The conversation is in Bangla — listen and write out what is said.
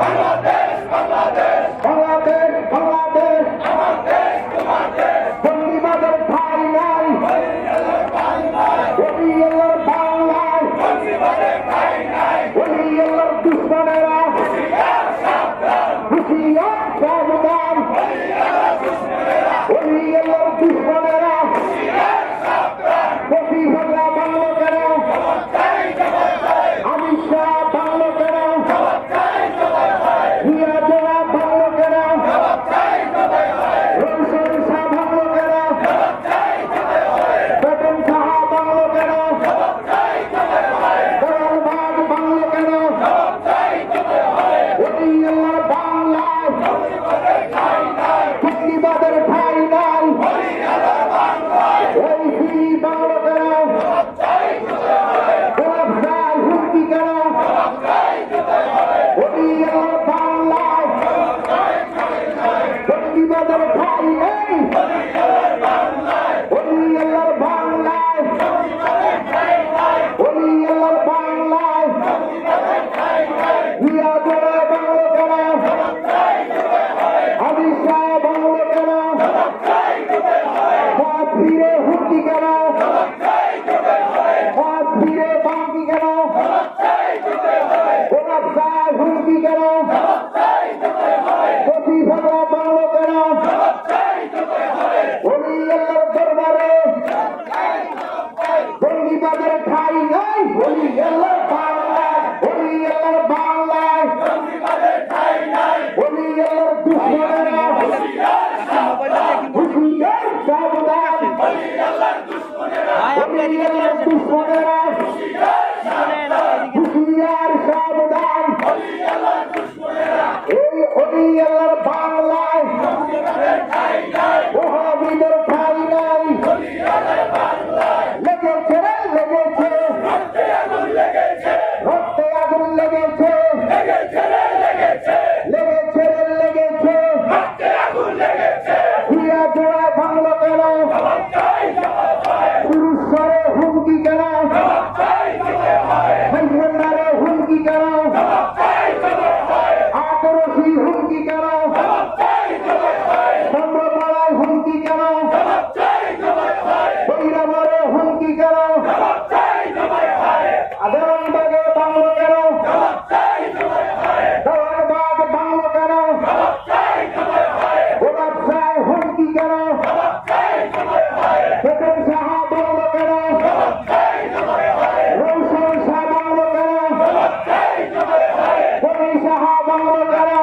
বাংলাদেশ বাংলাদেশ বন্দিবাদের ঠাই নাই ওই আল্লাহর বাংলায় ওই আল্লাহর দুশ্মনেরা হুশিয়ার সাবধান ওই আল্লাহর দুশ্মনেরা কপি ভাগলা বাংলো কেন আমি শাহ বাংলো কেন হিয়া জোড়া বাংলো কেন রনসন শাহ বাংলো কেন বেতন সাহা বাংলো কেন দয়ালবাগ বাংলো কেন ওই আল্লাহর বাংলায় মুক্তিবাদের ঠাই নাই ওই ফিরি বাংলো কেন গোলাপ রায় হুমকি কেন ওই আল্লাহর বাংলায় মুক্তিবাদের ঠাই নেই ওই আল্লাহর বাংলায় ওই আল্লাহর বাংলায় হিয়া জোড়া বাংলো কেন আমি শাহ বাংলো কেন পথ ফিরে হুমকি কেন পথ ফিরে বাঙ্কি কেন গোলাপ শাহ হুমকি কেন কপি ভাগা বাংলো কেন ওলি আল্লাহর দরবারে বন্দিবাদের ঠাই নাই ওলি আল্লাহর বাংলায় ওলি আল্লাহর বাংলায় ওলি আল্লাহর দুশ্মনেরা হুশিয়ার সাবধান ওলি আল্লাহর দুশ্মনেরা হুশিয়ার সাবধান এই ওলি আল্লাহর বাংলায় ওহাবিদের ঠাই নাই লেগেছে। রে লেগেছে। রক্তে পুরুষ স্বরে হুমকি কেন ভাইবন্ধারে হুমকি কেন আতরসি হুমকি কেন চন্দ্রপাড়ায় হুমকি কেন বৈরামরে হুমকি কেন আদরণবাগে বাংলো কেন দেওয়ানবাগ বাংলো কেন গোলাপ শাহ হুমকি কেন বেতন সাহা বাংলো কেন রৌশন শাহ বাংলো কেন